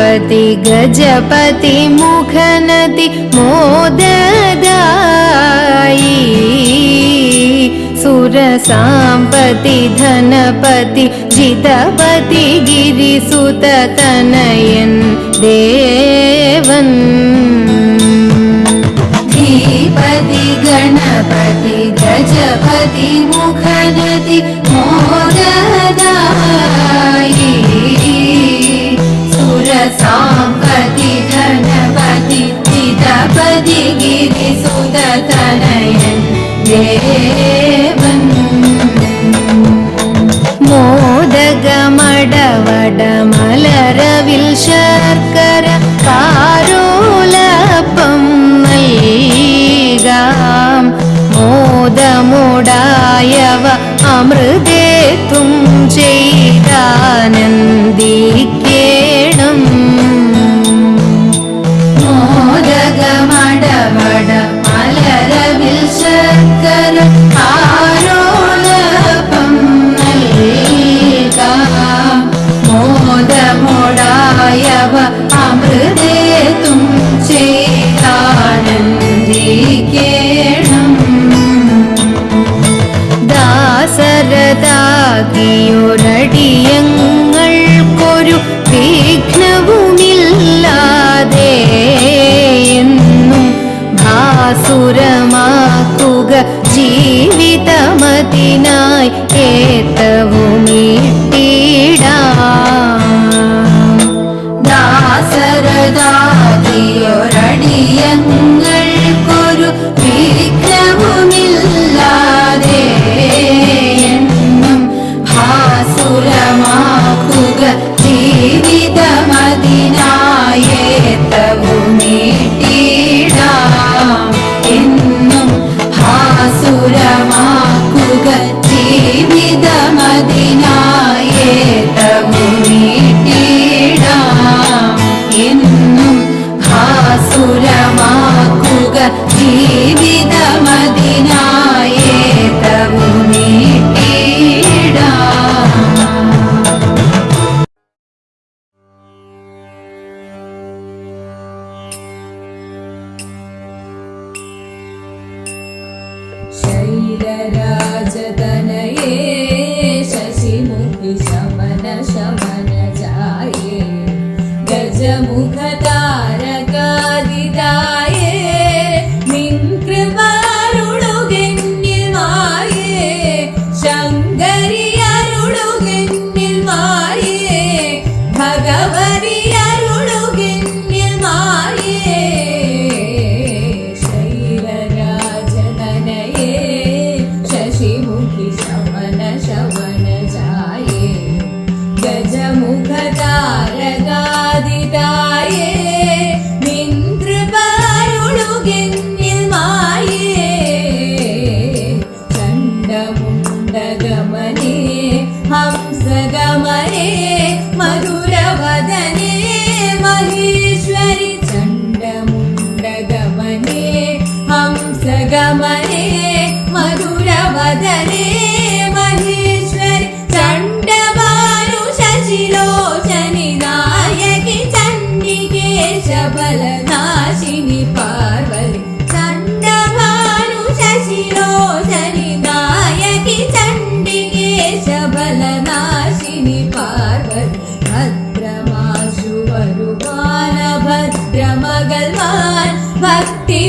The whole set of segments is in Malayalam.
गणपति गजपति मुखनति मोदी सुरसाम्पति धनपति जितवति गिरि सुततनयन् दे അമൃതേത്തും ചെയ്താനന്ദിക്ക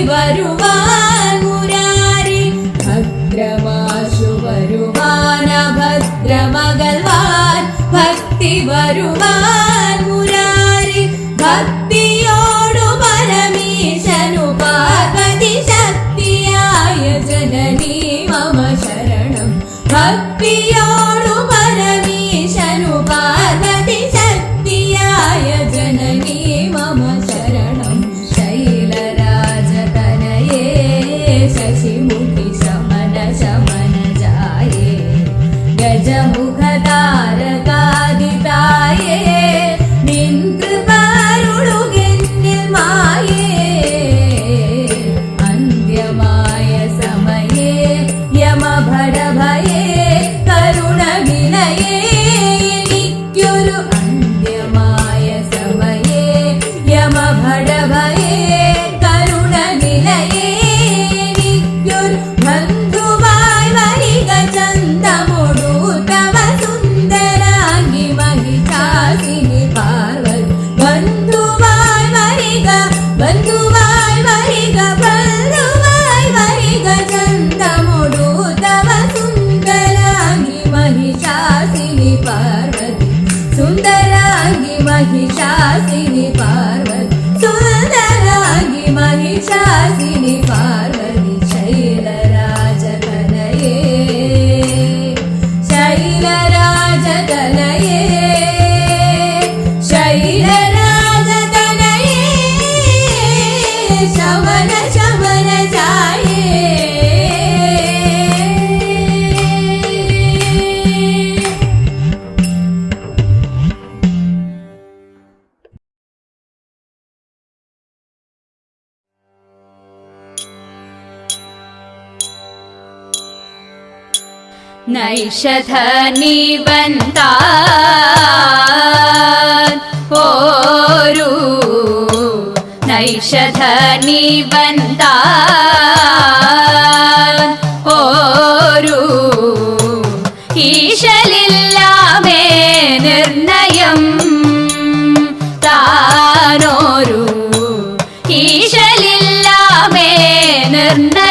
വരുവാൻ മുരാരി ഭദ്രമാശു വരുവാന ഭദ്രമകൽവാൻ ഭക്തി വരുവാൻ സുന്ദരാംഗി മഹിഷാസിനി നൈഷധനിവന്താൻ ഓരു നൈഷധനിവന്താൻ ഓരു ഈശലില്ലാമേ നിർണയം താനോരു ഈശലില്ലാമേ നിർണയം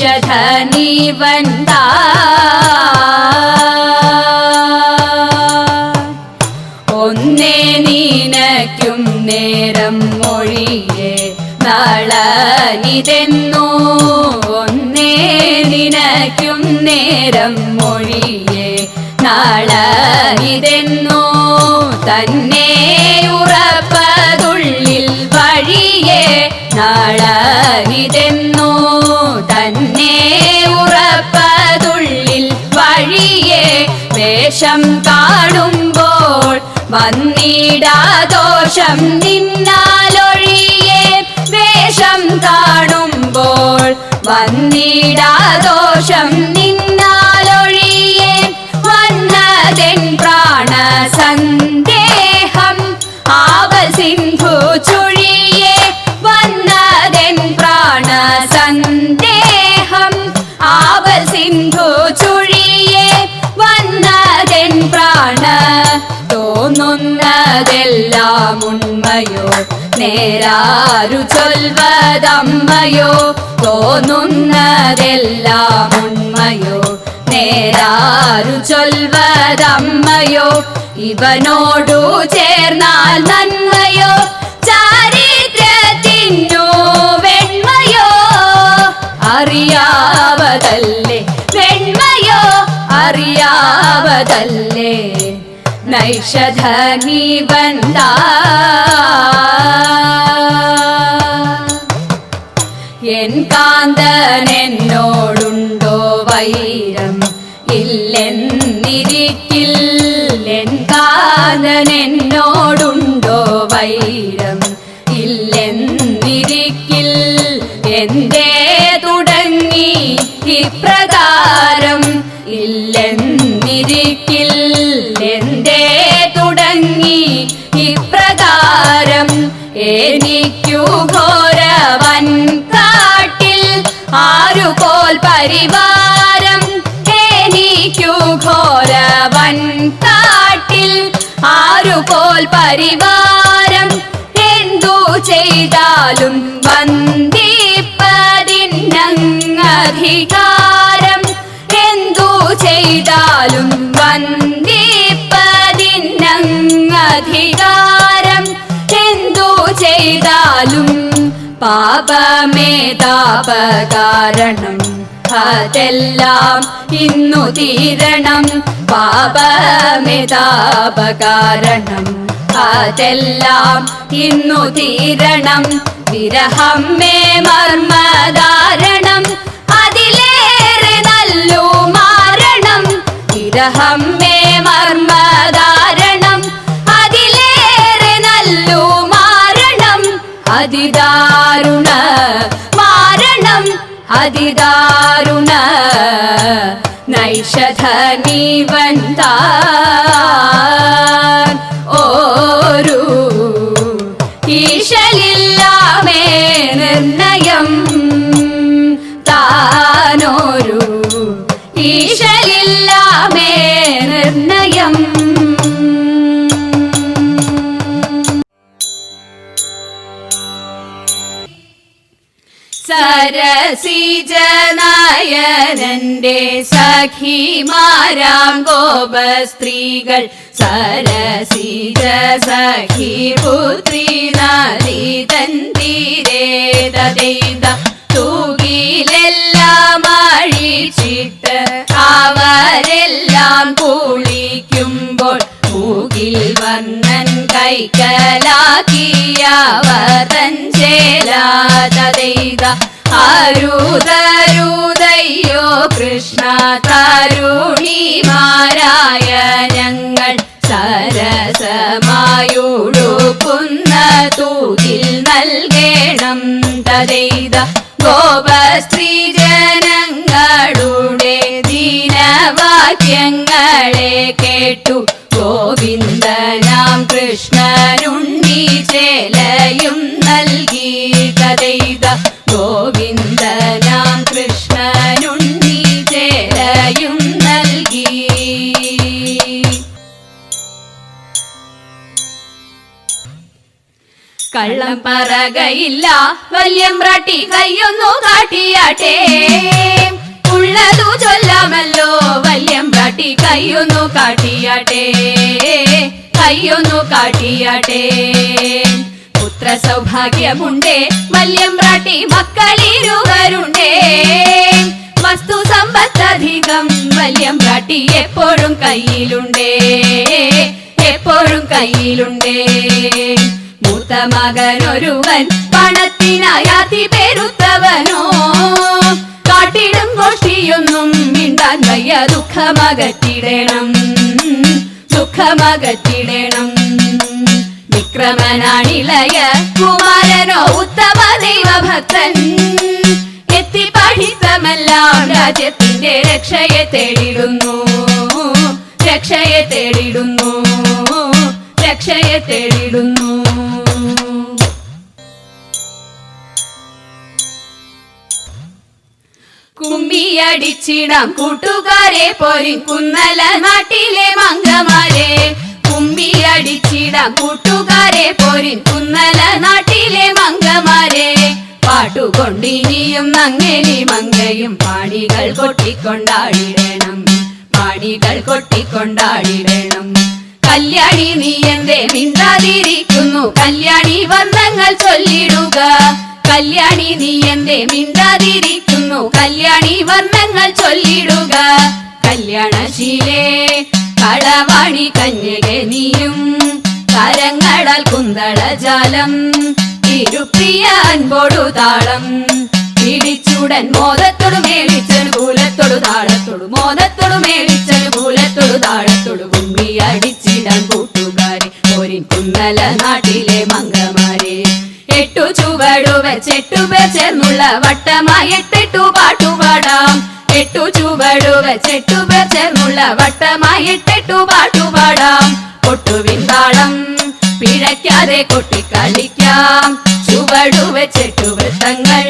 നൈഷധനി വന്താ. ഒന്നേ നീനയ്ക്കും നേരം മൊഴിയെ നളനിതെന്നു. ഒന്നേ നിനയ്ക്കും നേരം മൊഴിയെ നളനിതെന്നു. തന്നെ ഉറപ്പതുള്ളിൽ വഴിയെ നളനിതെന്നു. വന്നിടാദോഷം നിന്നാലൊഴിയെ വേഷം കാണുമ്പോൾ വന്നിടാദോഷം നിന്നാലൊഴിയെ വന്നതെൻ പ്രാണസന്ദേഹം ആവൽ സിന്ധു ചുഴിയെ നേരാരു ചൊൽവതമ്മയോ തോന്നുന്നതെല്ലാം ഉണ്മയോ. നേരാരു ചൊൽവതമ്മയോ ഇവനോടു ചേർന്നാൽ നന്മയോ. ചാരിത്രത്തിനു വെണ്മയോ അറിയാവതല്ലേ. വെണ്മയോ അറിയാവതല്ലേ. നൈഷധനി ബന്ധാ എൻ കാന്തൻ വൈരം? ഇല്ലെന്നിരിക്കിൽ എൻ കാന്തൻ വൈരം? ഇല്ലെന്നിരിക്കിൽ എന്തേ തുടങ്ങി ഇപ്രകാരം? ഇല്ലെന്നിരിക്കിൽ എന്തേ തുടങ്ങി ഇപ്രകാരം? എനിക്കു പരിവാരം എനിക്കു ഘോരവൻ കാട്ടിൽ ആരുപോൽ പരിവാരം എന്തു ചെയ്താലും വന്ദിപ്പതിനധികാരം എന്തു ചെയ്താലും വന്ദിപ്പതിനധികാരം എന്തു ചെയ്താലും പാപമേ താപകാരണം ഇന്നു തീരണം. പാപമിതാപകാരണം. അതെല്ലാം ഇന്നു തീരണം. വിരഹം മേ മർമ്മധാരണം. അതിലേറെ നല്ലു മാരണം. വിരഹം അതിദാരുണ നൈഷധനീ വന്താൻ ഓരു സരസിജനായനന്റെ സഖിമാരാം ഗോപ സ്ത്രീകൾ സരസിജ സഖി പുത്രി നദി തീരേതൈത തൂകിലെല്ലാം അഴിച്ചിട്ട് അവരെല്ലാം കുളിക്കുമ്പോൾ തൂകിൽ വർണൻ കൈക്കലാക്കിയവതൻ ചേലാതൈത അരുതരുതയ്യോ കൃഷ്ണ തരുണിമാരായ ഞങ്ങൾ സരസമായുഴുക്കുന്ന തൂതിൽ നൽകേണം തതൈത ഗോപസ്ത്രീ ജനങ്ങളുടെ ദീനവാക്യങ്ങളെ കേട്ടു. ഗോവിന്ദനാം കൃഷ്ണനുണ്ണി ചേലയും നൽകി കഥ ഗോവിന്ദനാം കള്ളം പറകയില്ല. വല്യമ്പ്രാട്ടി കയ്യൊന്നു കാട്ടിയാട്ടെ. ഉള്ളതു ചൊല്ലാമല്ലോ. വല്യമ്പ്രാട്ടി കയ്യൊന്നു കാട്ടിയാട്ടെ. കയ്യൊന്നു കാട്ടിയാട്ടെ. പുത്ര സൗഭാഗ്യമുണ്ടേ വല്യമ്പ്രാട്ടി മക്കളിരുവരുണ്ടേ. വസ്തു സമ്പത്തധികം വല്യമ്പ്രാട്ടി എപ്പോഴും കയ്യിലുണ്ടേ. എപ്പോഴും കയ്യിലുണ്ടേ. മകനൊരുവൻ പണത്തിനായാതി പേരുത്തവനോ? കാട്ടിടും ഗോഷ്ടിയൊന്നും മിണ്ടാൻ വയ്യ ദുഃഖമകറ്റിടണം. ദുഃഖമകറ്റിടണം. വിക്രമനാണിളയ കുമാരനോ ഉത്തമ ദൈവഭക്തൻ. എത്തി പഠിത്തമെല്ലാം രാജ്യത്തിന്റെ രക്ഷയെ തേടിടുന്നു. രക്ഷയെ തേടിടുന്നു. രക്ഷയെ തേടിടുന്നു. കുമ്മിയടിച്ചിടാം കൂട്ടുകാരെ പോരി കുന്നല നാട്ടിലെ മംഗമാരെ. കുമ്മിയടിച്ചിടാം കൂട്ടുകാരെ പോരി കുന്നല നാട്ടിലെ മംഗമാരെ. പാട്ടുകൊണ്ടിനിയും നങ്ങനി മങ്കയും പാണികൾ കൊട്ടിക്കൊണ്ടാടിടണം. പാണികൾ കൊട്ടിക്കൊണ്ടാടിടണം. കല്യാണി നീ എന്തേ മിണ്ടാതിരിക്കുന്നു? കല്യാണി വർണങ്ങൾ ചൊല്ലിടുക. കല്യാണി നീ എന്തേ മിണ്ടാതിരിക്കുന്നു. കല്യാണി വർണങ്ങൾ ചൊല്ലിടുക. കല്യാണശീലേ കളവാണി കന്യക നീയും. കരങ്ങളാൽ കുന്തളജാലം തിരുപ്രിയ അൻപോടു താളം. പിടിച്ചുടൻ മോദത്തോടു മേളിച്ചനു കൂലത്തോടു താളത്തോടു. മോദത്തോടു മേളിച്ചനു കൂലത്തോടു താളത്തോടു. കുമ്പി അടിച്ചിടാൻ കൂട്ടുകാരി. ഒരു കുന്നല നാട്ടിലെ എട്ടു ചുവടു വെച്ചെട്ടു ചേർന്നുള്ള വട്ടമായി പാട്ടുപാടാം. എട്ടു ചുവടു വെച്ചെട്ടു ചേർന്നുള്ള വട്ടമായി പാട്ടുപാടാം. കൊട്ടുവിൻ താളം പിഴയ്ക്കാതെ കൊട്ടിക്കളിക്കാം. ചുവടു വെച്ചെട്ടു വൃത്തങ്ങൾ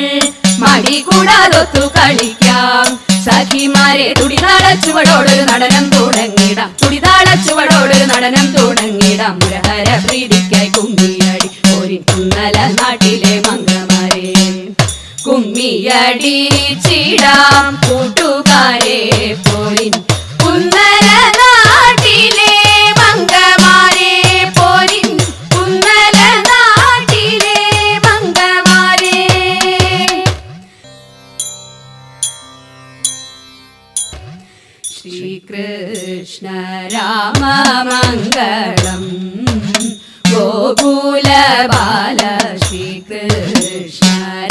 മടി കൂടാതൊത്തു കളിക്കാം. സഖിമാരെ തുടിതാള ചുവടോടൊരു നടനം തുടങ്ങിടാം. തുടിതാള നടനം തുടങ്ങിടാം. പ്രീതിക്കായി കുമ്മിയടി ഒരു കുന്നല നാട്ടിലെ കുമ്മിയടി ചിടാം കൂട്ടുകാരെ പോരിൻ. കുന്നര നാട്ടിലെ മംഗമാരെ പോരിൻ. കുന്നര നാട്ടിലെ മംഗമാരെ ശ്രീകൃഷ്ണ രാമ മംഗളം ഗോകുല ബാല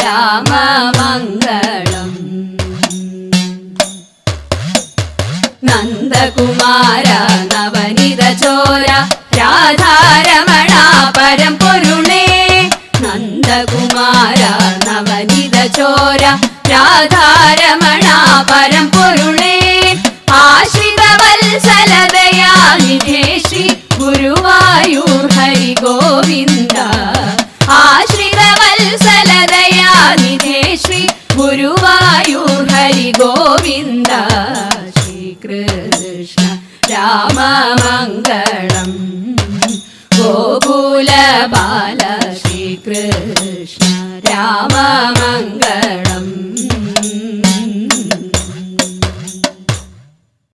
രാമ മംഗളം നന്ദകുമാര നവനിത ചോര രാധാരമണ പരമ്പൊരുളേ നന്ദകുമാര നവനിത ചോര രാധാരമണ പരമ്പൊരുളേ